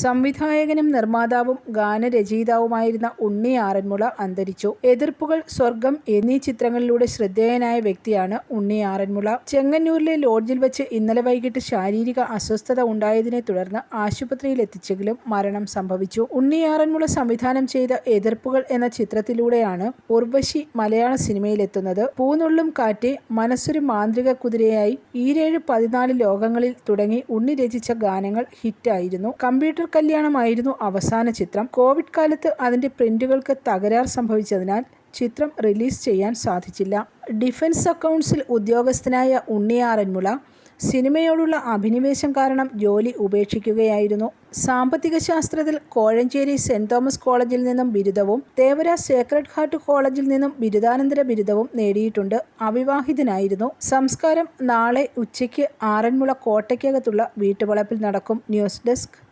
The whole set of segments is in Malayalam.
സംവിധായകനും നിർമ്മാതാവും ഗാനരചയിതാവുമായിരുന്ന ഉണ്ണി ആറന്മുള അന്തരിച്ചു. എതിർപ്പുകൾ സ്വർഗം എന്നീ ചിത്രങ്ങളിലൂടെ ശ്രദ്ധേയനായ വ്യക്തിയാണ് ഉണ്ണി ആറന്മുള. ചെങ്ങന്നൂരിലെ ലോഡ്ജിൽ വെച്ച് ഇന്നലെ വൈകിട്ട് ശാരീരിക അസ്വസ്ഥത ഉണ്ടായതിനെ തുടർന്ന് ആശുപത്രിയിൽ എത്തിച്ചെങ്കിലും മരണം സംഭവിച്ചു. ഉണ്ണി ആറന്മുള സംവിധാനം ചെയ്ത എതിർപ്പുകൾ എന്ന ചിത്രത്തിലൂടെയാണ് ഉർവശി മലയാള സിനിമയിലെത്തുന്നത്. പൂനുള്ളും കാറ്റ് മനസ്സൊരു മാന്ത്രിക കുതിരയായി ഈരേഴ് പതിനാല് ലോകങ്ങളിൽ തുടങ്ങി ഉണ്ണി രചിച്ച ഗാനങ്ങൾ ഹിറ്റായിരുന്നു. കമ്പ്യൂട്ടർ കല്യാണമായിരുന്നു അവസാന ചിത്രം. കോവിഡ് കാലത്ത് അതിന്റെ പ്രിന്റുകൾക്ക് തകരാർ സംഭവിച്ചതിനാൽ ചിത്രം റിലീസ് ചെയ്യാൻ സാധിച്ചില്ല. ഡിഫൻസ് അക്കൗണ്ട്സിൽ ഉദ്യോഗസ്ഥനായ ഉണ്ണിയാറന്മുള സിനിമയോടുള്ള അഭിനിവേശം കാരണം ജോലി ഉപേക്ഷിക്കുകയായിരുന്നു. സാമ്പത്തിക ശാസ്ത്രത്തിൽ കോഴഞ്ചേരി സെന്റ് തോമസ് കോളേജിൽ നിന്നും ബിരുദവും തേവര സേക്രഡ് ഹാർട്ട് കോളേജിൽ നിന്നും ബിരുദാനന്തര ബിരുദവും നേടിയിട്ടുണ്ട്. അവിവാഹിതനായിരുന്നു. സംസ്കാരം നാളെ ഉച്ചയ്ക്ക് ആറന്മുള കോട്ടയ്ക്കകത്തുള്ള വീട്ടുവളപ്പിൽ നടക്കും ന്യൂസ് ഡെസ്ക്.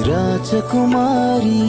Rajakumari.